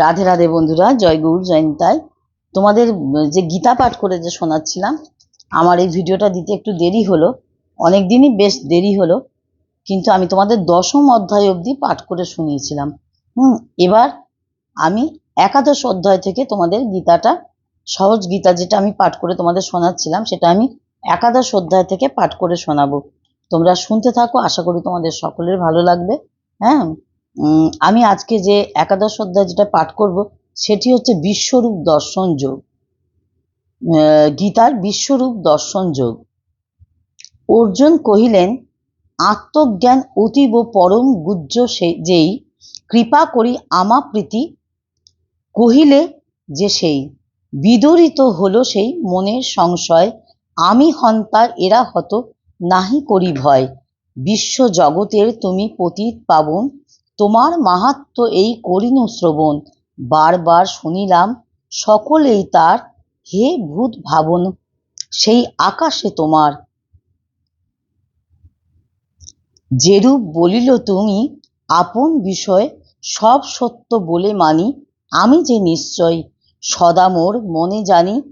রাধে রাধে বন্ধুরা, জয় গৌর জয়ন্তায় তোমাদের যে গীতা পাঠ করে যে শোনাচ্ছিলাম, আমার এই ভিডিওটা দিতে একটু দেরি হলো অনেক দিনই বেশ দেরি হলো, কিন্তু আমি তোমাদের দশম অধ্যায় অবধি পাঠ করে শুনিয়েছিলাম। হুম, এবার আমি একাদশ অধ্যায় থেকে তোমাদের গীতাটা, সহজ গীতা যেটা আমি পাঠ করে তোমাদের শোনাচ্ছিলাম, সেটা আমি একাদশ অধ্যায় থেকে পাঠ করে শোনাবো। তোমরা শুনতে থাকো, আশা করি তোমাদের সকলের ভালো লাগবে। হ্যাঁ আমি আজকে যে একাদশ অধ্যায় যেটা পাঠ করব, সেটি হচ্ছে বিশ্বরূপ দর্শন যোগ। গীতার বিশ্বরূপ দর্শন যোগ। অর্জুন কহিলেন, আত্মজ্ঞান অতীব পরম গুজ্জ সে- যেই, কৃপা করি আমা প্রীতি, কহিলে যে সেই, বিদরিত হলো সেই মনের সংশয়, আমি হন্তা এরা হত, নাহি করি ভয়, বিশ্ব জগতের তুমি পতিত পাবন তোমার মাহাত্ম এই করিনু শ্রবণ। বারবার শুনিলাম, সকলেই তার, হে ভূত ভাবন, সেই আকাশে তোমার। যেরূপ বলিল তুমি, আপন বিষয় সব সত্য বলে মানি, আমি যে নিশ্চয়, সদা মোর মনে জানি।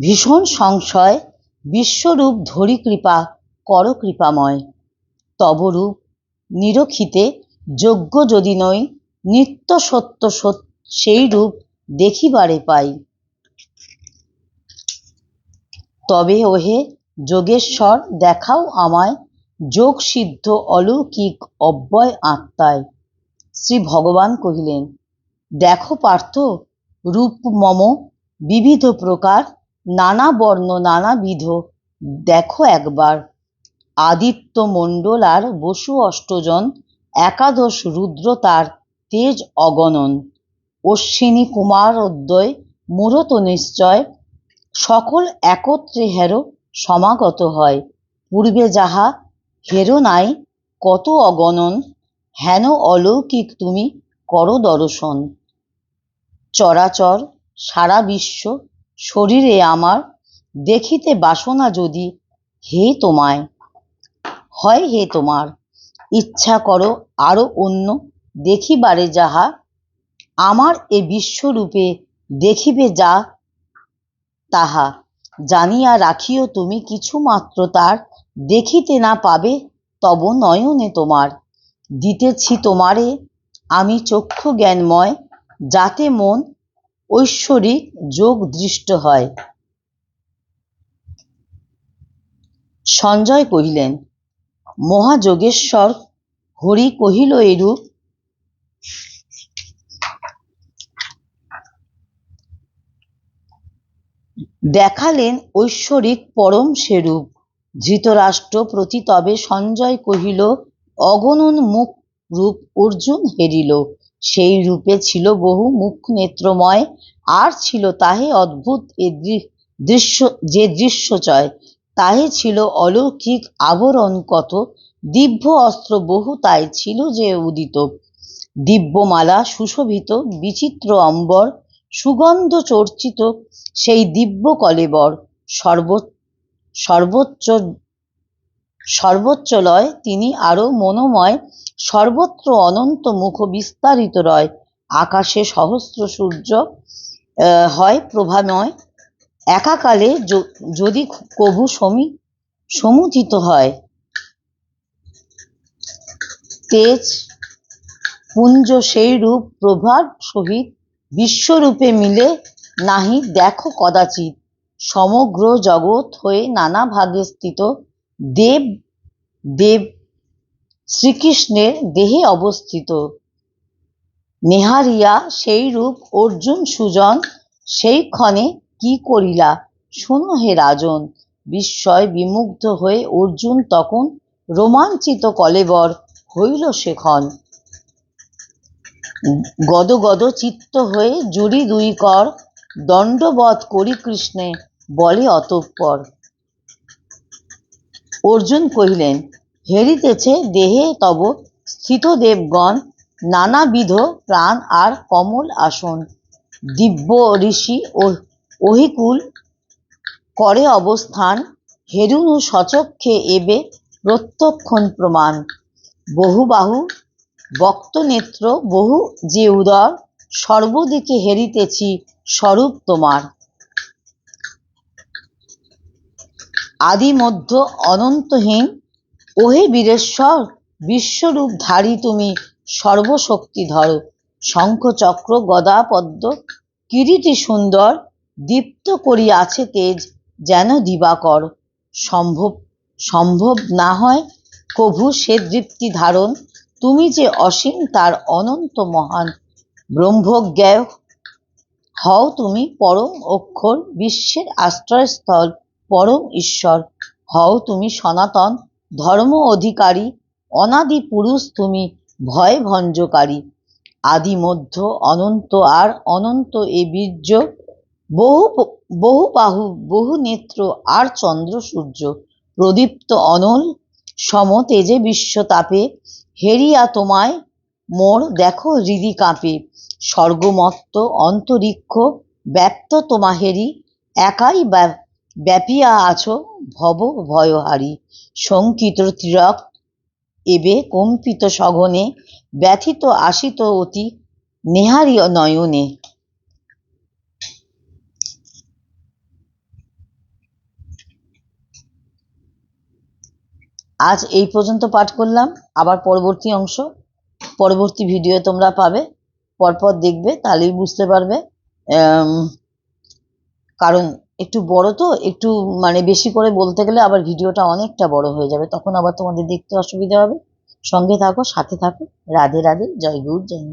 ভীষণ সংশয়, বিশ্বরূপ ধরি কৃপা কর কৃপাময় তবরূপ নিরখিতে যোগ্য যদি নই, নিত্য সত্য সত- সেই রূপ দেখিবারে পাই। তবে ওহে যোগেশ্বর, দেখাও আমায় যোগ সিদ্ধ অলৌকিক অব্যয় আত্মায়। শ্রী ভগবান কহিলেন, দেখো পার্থ, রূপ মম, বিবিধ প্রকার, নানা বর্ণ, নানাবিধ, দেখো একবার। আদিত্য মণ্ডল আর বসু অষ্টজন একাদশ রুদ্র তার তেজ অগণন। অশ্বিনী কুমার অদ্বয় মূরত নিশ্চয়, সকল একত্রে হেরো সমাগত হয়। পূর্বে যাহা হেরো নাই, কত অগণন, হেন অলৌকিক তুমি করো দর্শন। চরাচর সারা বিশ্ব শরীরে আমার, দেখিতে বাসনা যদি হে তোমায়, হয় হে তোমার। ইচ্ছা করো আরও অন্য। দেখিবারে যাহা আমার এ বিশ্বরূপে দেখিবে যা তাহা। জানিয়া রাখিও তুমি কিছু মাত্র তার। দেখিতে না পাবে তব নয়নে তোমার। দিতেছি তোমারে আমি চক্ষু জ্ঞানময়, যাতে মন ঐশ্বরিক যোগ দৃষ্ট হয়। সঞ্জয় কহিলেন মহাযোগেশ্বর হরি কহিল এরূপ দেখালেন ঐশ্বরিক পরম সেরূপ। ধৃতরাষ্ট্র প্রতি তবে সঞ্জয় কহিল, অগণন মুখ রূপ অর্জুন হেরিল। সেই রূপে ছিল বহু মুখ নেত্রময়। আর ছিল তাহে অদ্ভুত এ দৃশ্য, যে দৃশ্যচয় তাহে ছিল অলৌকিক আবরণ কত, দিব্য অস্ত্র বহু তাই ছিল যে উদিত। দিব্যমালা সুশোভিত, বিচিত্র অম্বর, সুগন্ধ চর্চিত, সেই দিব্য কলেবর, সর্ব, সর্বোচ্চ সর্বোচ্চ লয় তিনি আরও মনোময়, সর্বত্র অনন্ত মুখ বিস্তারিত রয়। আকাশে সহস্র সূর্য হয় প্রভাময় একাকালে যদি কভু সমী, সমুচিত হয়, তেজ, পুঞ্জ সেই রূপ প্রভার সহিত বিশ্বরূপে মিলে নাহি, দেখো কদাচিৎ সমগ্র জগৎ হয়ে নানা ভাগে স্থিত দেব দেব শ্রীকৃষ্ণের দেহে অবস্থিত। নেহারিয়া সেই রূপ অর্জুন সুজন সেই ক্ষণে কি করিলা? শোনো হে রাজন, বিস্ময় বিমুগ্ধ হয়ে অর্জুন তখন রোমাঞ্চিত কলেবর হইল সেখন। গদ গদ চিত্ত হয়ে জুড়ি দুই কর, দণ্ডবধ করি কৃষ্ণে বলে অতঃপর। অর্জুন কহিলেন, হেরিতেছে দেহে তব স্থিত দেবগণ, নানাবিধ প্রাণ আর কমল আসন। দিব্য ঋষি ও অহিকুল করে অবস্থান, হেরুনু সচক্ষে এবে প্রত্যক্ষণ প্রমাণ। বহু বাহু বক্ত নেত্র বহু যে উদর, সর্বদিকে হেরিতেছি স্বরূপ তোমার। আদি মধ্য অনন্তহীন, ওহে বীরেশ্বর, বিশ্বরূপ ধারী তুমি সর্বশক্তি ধর শঙ্খ চক্র গদা পদ্ম কিরীটি সুন্দর দীপ্ত করি আছে তেজ যেন দিবাকর। সম্ভব সম্ভব না হয় কভু সে দৃপ্তি ধারণ। তুমি যে অসীম, তার অনন্ত মহান। ব্রহ্মজ্ঞায় হও তুমি পরম অক্ষর, বিশ্বের আশ্রয়স্থল, পরম ঈশ্বর। হও তুমি সনাতন, ধর্ম অধিকারী, অনাদি পুরুষ তুমি ভয় ভঞ্জকারী। আদি মধ্য অনন্ত আর অনন্ত এ বীর্য বহু বহু বাহু, বহু নেত্র আর চন্দ্র, সূর্য প্রদীপ্ত অনল সম তেজে বিশ্বতাপে হেরিয়া তোমায়, মোর দেখো হৃদি কাঁপে। স্বর্গমত্ত অন্তরিক্ষ ব্যক্ত তোমাহেরি, একাই ব্যা- ব্যাপিয়া আছো ভব ভয়হারী। শঙ্কিত ত্রিরক এবে কম্পিত সঘনে, ব্যথিত আসিত অতি নেহারি নয়নে। আজ এই পর্যন্ত পাঠ করলাম। আবার পরবর্তী অংশ, পরবর্তী ভিডিও তোমরা পাবে। পরপর দেখবে, তাহলেই বুঝতে পারবে। কারণ একটু বড় তো, একটু মানে বেশি করে বলতে গেলে আবার ভিডিওটা অনেকটা বড় হয়ে যাবে। তখন আবার তোমাদের দেখতে অসুবিধা হবে। সঙ্গে থাকো, সাথে থাকো। রাধে রাধে, জয় গুরু, জয়